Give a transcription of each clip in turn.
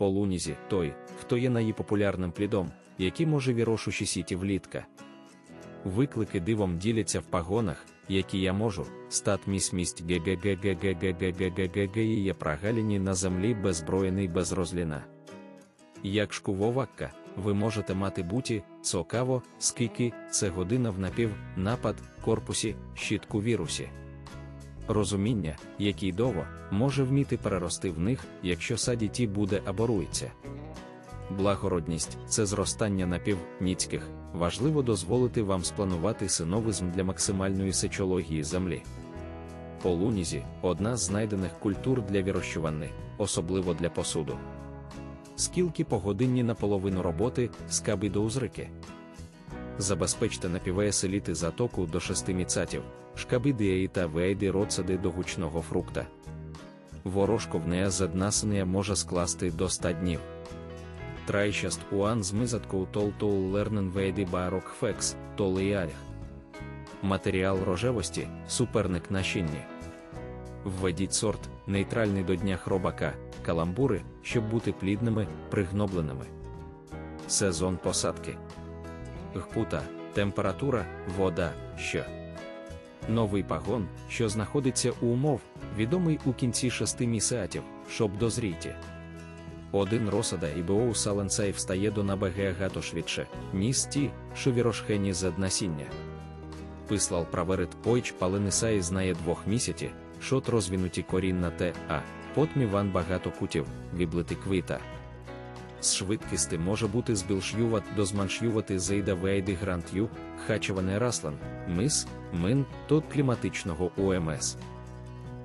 полунізі той, хто є найпопулярним плідом, який може вірошучі сіті влітка. Виклики дивом діляться в пагонах, які я можу, стат місь мість ГГГГГГГГГГ є прогаліні на землі беззброєний без розліна. Як шкувовакка, ви можете мати буті, цокаво, скільки, це година в напів, напад, корпусі, щітку вірусі. Розуміння, який дово, може вміти перерости в них, якщо садіті буде аборується. Благородність це зростання напівніцьких, важливо дозволити вам спланувати синовизм для максимальної сечології землі. Полунізі одна з знайдених культур для вірощування, особливо для посуду. Скілки погодинні на половину роботи скаби до узрики. Забезпечте напівеселіти затоку до шести міцатів, шкаби дієї та вейди роцади до гучного фрукта. Ворожковне заднасення може скласти до 100 днів. Трайщаст уан змизатку тол тол лернен вейди барок фекс, тол і альх. Матеріал рожевості, суперник насінні. Введіть сорт, нейтральний до дня хробака, каламбури, щоб бути плідними, пригнобленими. Сезон посадки. Гпута, температура, вода, що. Новий пагон, що знаходиться у умов, відомий у кінці шести місяців, щоб дозріти. Один розсада і БОУ Саленцей встає до набеге гато швидше, ніж ті, що вірошхені з насіння. Пислал праверит пойч паленисай знає двох місяці, шот розвінуті корінна те, а потмі ван багато кутів, віблити квита. З швидкісти може бути збільшюват до зменшювати зейда вейди грант'ю, хачеване раслан, мис, мин, тот кліматичного УМС.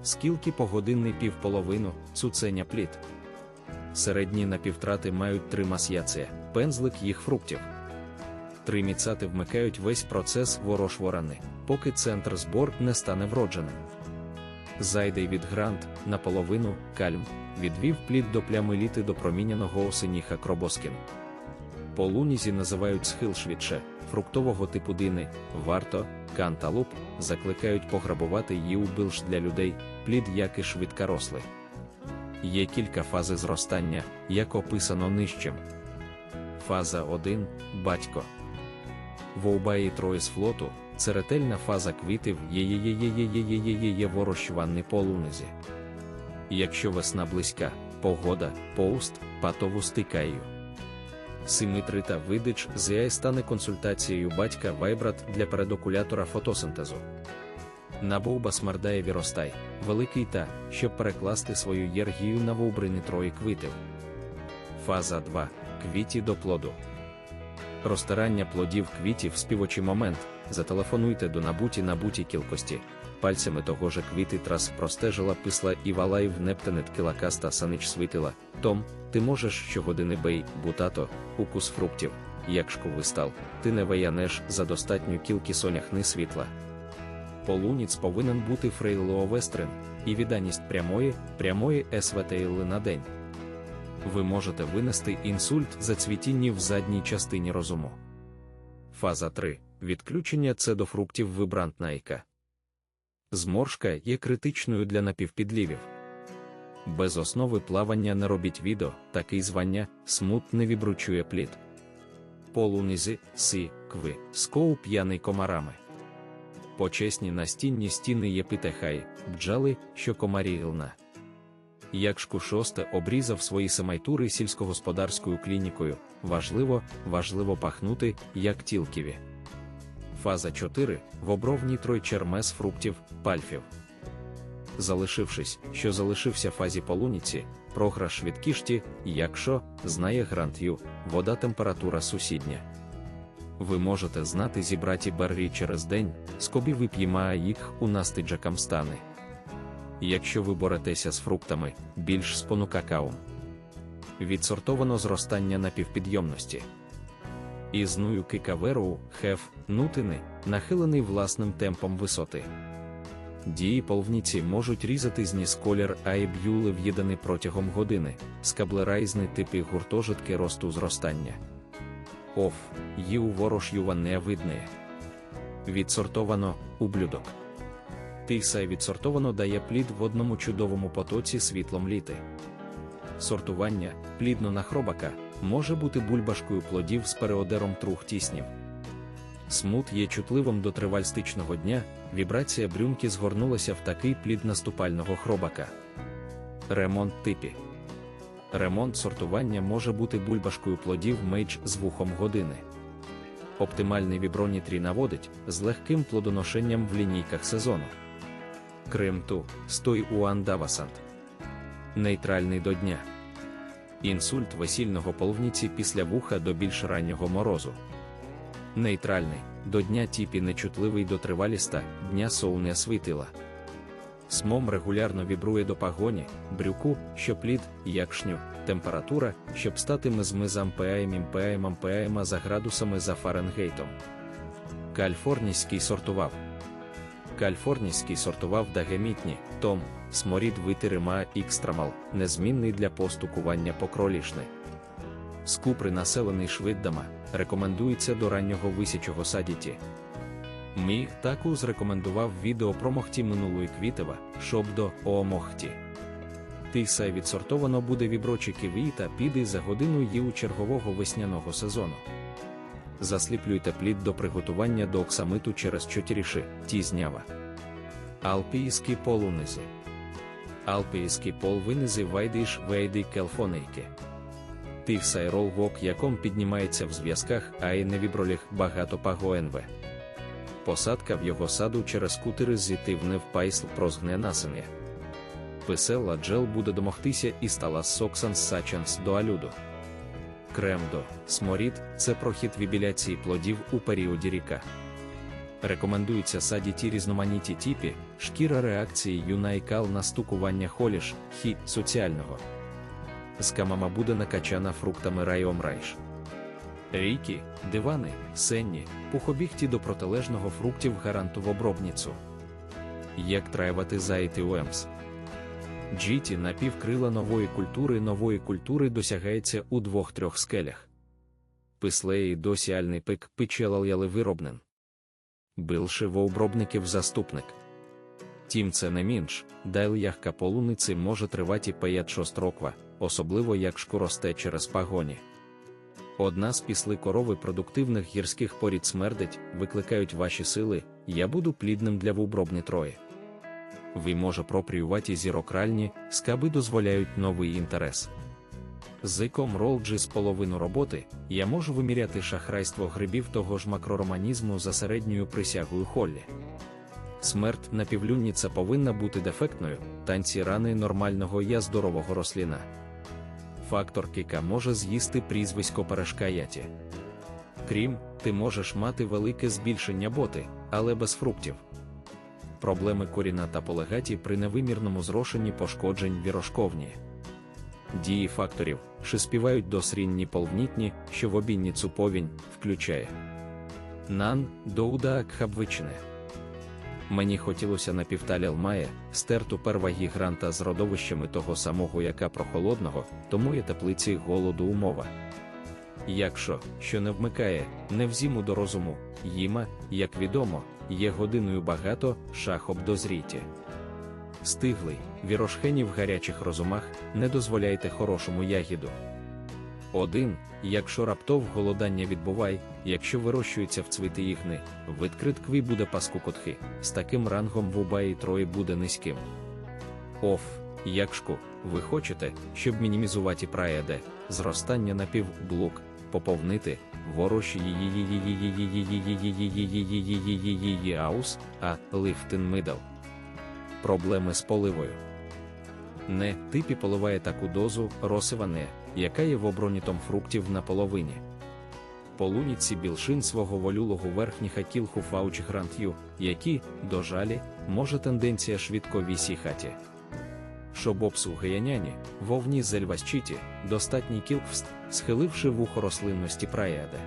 Скілки погодинний півполовину, цуценя плід. Середні напівтрати мають три масяція, пензлик їх фруктів. Три міцати вмикають весь процес ворошворани, поки центр збор не стане вродженим. Зайдей від грант, наполовину, кальм, відвів плід до плями літи до проміняного осеніха кробоскін. Полунізі називають схил швидше, фруктового типу дини, варто, канталуп, закликають пограбувати її у билш для людей, плід як і швидкорослий. Є кілька фази зростання, як описано нижчим. Фаза 1 батько. Вовбаї троє з флоту це ретельна фаза квітів є ворощуванний полунизі. Якщо весна близька, погода, поуст, патову стикаю. Симитрита видич зяє стане консультацією батька вайбрат для передокулятора фотосинтезу. Набовба смердає віростай, великий та, щоб перекласти свою єргію на вовбрини трої квитів. Фаза 2. Квіті до плоду. Розтирання плодів квітів співочий момент. Зателефонуйте до набуті набуті кількості. Пальцями того же квіти трас простежила писла і валаїв нептенет кілакаста санич світила. Том, ти можеш щогодини бей, бутато, укус фруктів, як шковистал, ти не веянеш за достатню кілки соняхни світла. Полуніць повинен бути фрейлоовестрин, і відданість прямої, прямої СВТЛ на день. Ви можете винести інсульт за цвітінні в задній частині розуму. Фаза 3. Відключення це до фруктів вибрантнайка. Зморшка є критичною для напівпідлівів. Без основи плавання не робіть відео, такий звання, смут не вібручує плід. Полунизі, сі, кви, скоу п'яний комарами. Почесні настінні стіни є питехай, бджали, що комарі ілна. Якшку шосте обрізав свої семайтури сільськогосподарською клінікою, важливо, важливо пахнути, як тілківі. Фаза 4 в обровній тройчермес фруктів, пальфів. Залишившись, що залишився фазі полуніці, програш від кішті, якщо знає грант ю, вода температура сусідня. Ви можете знати зібраті беррі через день, скобі вип'єма їх у настиджакам стани. Якщо ви боретеся з фруктами, більш спону какао. Відсортовано зростання напівпідйомності. Ізную кикаверу, хеф, нутини, нахилений власним темпом висоти. Дії полвніці можуть різати зніс колір айб'юли в'їданий протягом години, скаблерайзни типи гуртожитки росту зростання. Оф, її у ворош'юва не видне. Відсортовано ублюдок. Тисай відсортовано дає плід в одному чудовому потоці світлом літи. сортування, плідно на хробака, може бути бульбашкою плодів з переодером трух тіснів. Смут є чутливим до тривальстичного дня, вібрація брюнки згорнулася в такий плід наступального хробака. Ремонт типі. Ремонт сортування може бути бульбашкою плодів мейдж з вухом години. Оптимальний вібронітрій наводить з легким плодоношенням в лінійках сезону. Крим ту, стой Уан Давасант. Нейтральний до дня. Інсульт весільного полвніці після вуха до більш раннього морозу. Нейтральний до дня тіпі нечутливий до триваліста, дня соуне світила. Смом регулярно вібрує до пагоні, брюку, що плід, якшню, температура, щоб стати мизмизам ПАМ ПАМ ПАМ за градусами за Фаренгейтом. Каліфорнійський сортував. Каліфорнійський сортував дагемітні, том, сморід витирима ікстрамал, незмінний для постукування покролішни. Скупри населений швиддама, рекомендується до раннього висячого садіті. Мі таку зрекомендував відео про мохті минулої квітева, щоб до омохті. Тиса відсортовано буде віброчі ківі та піди за годину її у чергового весняного сезону. Засліплюйте плід до приготування до оксамиту через чотиріши, тізнява. Алпійські полунизи. Алпійські полвинизи вайдиш вейди келфонейки. Тивсайрол вок яком піднімається в зв'язках, а й не віброліх багато пагоенве посадка в його саду через кутери зітивне в пайсл прозгне насення. Писела джел буде домогтися і стала соксан сачанс до алюду. Кремдо, сморід це прохід вібіляції плодів у періоді ріка. Рекомендується садіті різноманіті тіпі, шкіра реакції юнайкал на стукування холіш, хі соціального. Скамама буде накачана фруктами райом райш. Ріки, дивани, сенні, пухобігті до протилежного фруктів гаранту в обробніцу. Як траювати зайти УЕМС? Джіті напівкрила нової культури нової культури досягається у двох-трьох скелях. Пислеї досіальний пик пичелал'яли виробнен. Билши вообробників заступник. Тім це не мінш, дайл ягка полуниці може тривати паят шостроква, особливо як шкуросте через пагоні. Одна з післи корови продуктивних гірських порід смердить, викликають ваші сили, я буду плідним для вубробни трої. Ви може пропріювати зірокральні, скаби дозволяють новий інтерес. Зиком ролджі з половину роботи я можу виміряти шахрайство грибів того ж макророманізму за середньою присягою Холлі. Смерть напівлюнніця повинна бути дефектною, танці рани нормального я здорового росліна фактор кика може з'їсти прізвисько перешкаяті. Крім, ти можеш мати велике збільшення боти, але без фруктів. Проблеми коріна та полегаті при невимірному зрошенні пошкоджень вірошковні. Дії факторів, що співають досрінні полвнітні, що в обінніцу повінь, включає Нан, Доуда Кхабвичне. Мені хотілося на півталіл стерту первагі гранта з родовищами того самого яка прохолодного, тому є теплиці голоду умова. Якщо що не вмикає, не взіму до розуму, їма, як відомо, є годиною багато шахоб дозріті. Стиглий, вірошхені в гарячих розумах, не дозволяйте хорошому ягіду. Один, якщо раптов голодання відбувай, якщо вирощується в цвіти ігни, відкрит кві буде паску котхи, з таким рангом в убаї трої буде низьким. Оф, якшку, ви хочете, щоб мінімізувати праєде, зростання напівблук, поповнити, ворощі її аус, а лифтин мидал. Проблеми з поливою. Не типі поливає таку дозу, росива не яка є в обронітом фруктів на половині. Полуніці білшин свого волюлого верхніх акілху фауч грант'ю, які, до жалі, може тенденція швидко вісіхаті. Щоб обслуги яняні, вовні зельвасчиті, достатній кілквст, схиливши вухо рослинності праяде.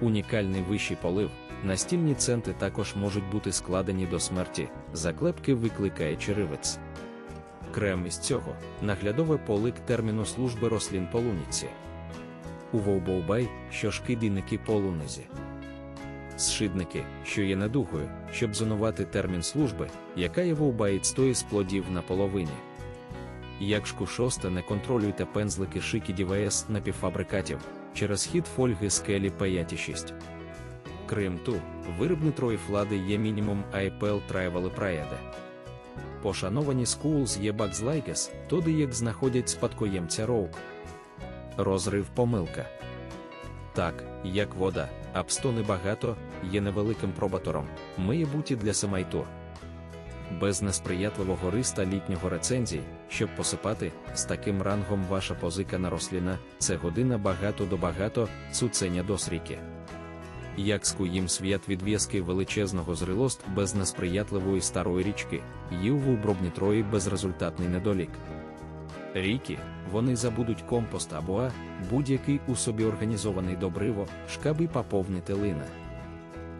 Унікальний вищий полив, настільні центи також можуть бути складені до смерті, заклепки викликає черевець. Крем із цього наглядове полик терміну служби рослин полуниці. У вовбовбай, що шкидійники полунизі. Зшидники, що є недугою, щоб зонувати термін служби, яка є вовбаїть стої з плодів на половині. Як шку шосте не контролюйте пензлики шики ДВС напівфабрикатів через хід фольги скелі P5,6. Крім ту, виробнитрої флади є мінімум IPL Travel Praede. Пошановані Schools є Бакзлайкес, тоді як знаходять спадкоємця Роук. Розрив помилка. Так, як вода, абсто небагато, є невеликим пробатором, має бути для семайтур. Без несприятливого риста літнього рецензій, щоб посипати, з таким рангом ваша позика на росліна, це година багато до багато, цуценя досріки. Як скуїм свят відв'язки величезного зрилост без несприятливої старої річки, їв у бробнітрої безрезультатний недолік. Ріки, вони забудуть компост або будь-який у собі організований добриво, шкаби поповнити лина.